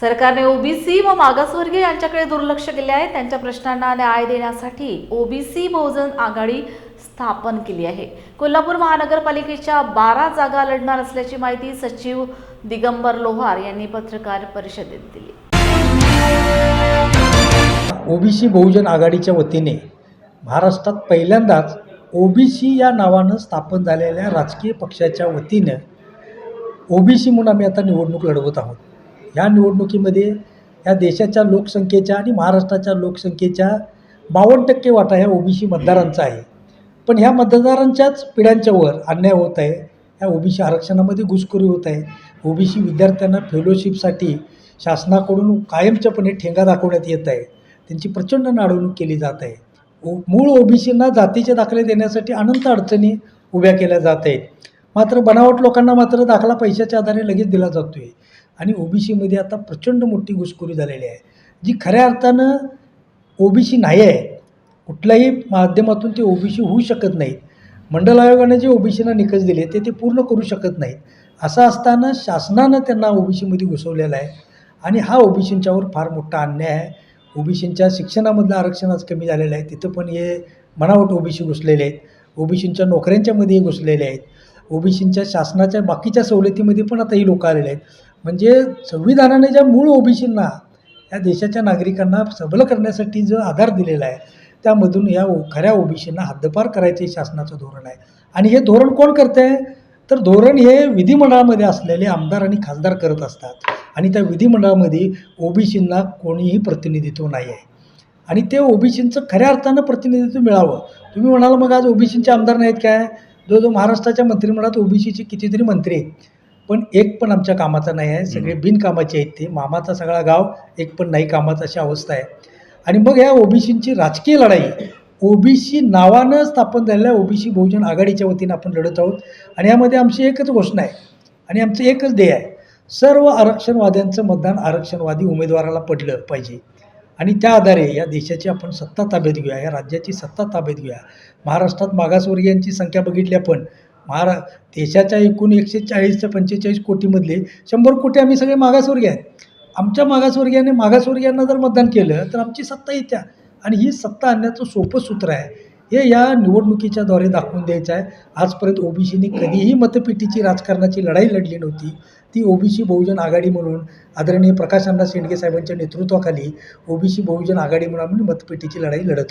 सरकारने ओबीसी व मागासवर्गीय यांच्याकडे दुर्लक्ष केले आहे. त्यांच्या प्रश्नांना न्याय देण्यासाठी ओबीसी बहुजन आघाडी स्थापन केली आहे. कोल्हापूर महानगरपालिकेच्या बारा जागा लढणार असल्याची माहिती सचिव दिगंबर लोहार यांनी पत्रकार परिषदेत दिली. ओबीसी बहुजन आघाडीच्या वतीने महाराष्ट्रात पहिल्यांदाच ओबीसी या नावानं स्थापन झालेल्या राजकीय पक्षाच्या वतीनं ओबीसी म्हणून आम्ही आता निवडणूक लढवत आहोत. ह्या निवडणुकीमध्ये या देशाच्या लोकसंख्येच्या आणि महाराष्ट्राच्या लोकसंख्येच्या बावन्न टक्के वाटा ह्या ओबीसी मतदारांचा आहे. पण ह्या मतदारांच्याच पिढ्यांच्या वर अन्याय होत आहे. ह्या ओबीसी आरक्षणामध्ये घुसखोरी होत आहे. ओबीसी विद्यार्थ्यांना फेलोशिपसाठी शासनाकडून कायमच्यापणे ठेंगा दाखवण्यात येत आहे. त्यांची प्रचंड नाडवणूक केली जात आहे. ओ मूळ ओबीसींना जातीचे दाखले देण्यासाठी अनंत अडचणी उभ्या केल्या जात आहेत. मात्र बनावट लोकांना मात्र दाखला पैशाच्या आधारे लगेच दिला जातो आहे आणि ओबीसीमध्ये आता प्रचंड मोठी घुसखोरी झालेली आहे. जी खऱ्या अर्थानं ओबीसी नाही आहे कुठल्याही माध्यमातून ते ओबीसी होऊ शकत नाहीत. मंडल आयोगाने जे ओबीसीना निकष दिले ते ते पूर्ण करू शकत नाहीत. असं असताना शासनानं त्यांना ओबीसीमध्ये घुसवलेला आहे. आणि हा ओबीसींच्यावर फार मोठा अन्याय आहे. ओबीसींच्या शिक्षणामधलं आरक्षण आज कमी झालेलं आहे. तिथं पण हे बनावट ओबीसी घुसलेले आहेत. ओबीसींच्या नोकऱ्यांच्यामध्ये घुसलेले आहेत. ओबीसींच्या शासनाच्या बाकीच्या सवलतीमध्ये पण आता ही लोकं आलेले आहेत. म्हणजे संविधानाने ज्या मूळ ओबीसींना या देशाच्या नागरिकांना सबल करण्यासाठी जो आधार दिलेला आहे त्यामधून या ओ खऱ्या ओबीसींना हद्दपार करायचे शासनाचं धोरण आहे. आणि हे धोरण कोण करते आहे तर धोरण हे विधिमंडळामध्ये असलेले आमदार आणि खासदार करत असतात. आणि त्या विधिमंडळामध्ये ओबीसींना कोणीही प्रतिनिधित्व नाही आहे. आणि ते ओबीसींचं खऱ्या अर्थानं प्रतिनिधित्व मिळावं. तुम्ही म्हणाल मग आज ओबीसींचे आमदार नाहीत काय? जो जो महाराष्ट्राच्या मंत्रिमंडळात ओबीसीचे कितीतरी मंत्री आहेत पण एक पण आमच्या कामाचा नाही आहे. सगळे बिनकामाचे आहेत ते. मामाचा सगळा गाव एक पण नाही. कामाचा अशी अवस्था आहे. आणि मग ह्या ओबीसींची राजकीय लढाई. ओबीसी नावानं स्थापन झालेल्या ओबीसी बहुजन आघाडीच्या वतीनं आपण लढत आहोत. आणि यामध्ये आमची एकच घोषणा आहे. आणि आमचं एकच ध्येय आहे. सर्व आरक्षणवाद्यांचं मतदान आरक्षणवादी उमेदवाराला पडलं पाहिजे. आणि त्या आधारे या देशाची आपण सत्ता ताब्यात घेऊया. या राज्याची सत्ता ताब्यात घेऊया. महाराष्ट्रात मागासवर्गीयांची संख्या बघितली आपण. महारा देशाच्या एकूण एकशे चाळीस ते पंचेचाळीस कोटीमधले शंभर कोटी आम्ही सगळे मागासवर्गीय आहेत. आमच्या मागासवर्गीयाने मागासवर्गीयांना जर मतदान केलं तर आमची सत्ता येत्या आणि ही सत्ता आणण्याचं सोपं सूत्र आहे. हे या निवडणुकीच्याद्वारे दाखवून द्यायचं आहे. आजपर्यंत ओबीसीने कधीही मतपेटीची राजकारणाची लढाई लढली नव्हती. ती ओबीसी बहुजन आघाडी म्हणून आदरणीय प्रकाश अण्णा शेंडगे साहेबांच्या नेतृत्वाखाली ओबीसी बहुजन आघाडी म्हणून आम्ही मतपेटीची लढाई लढत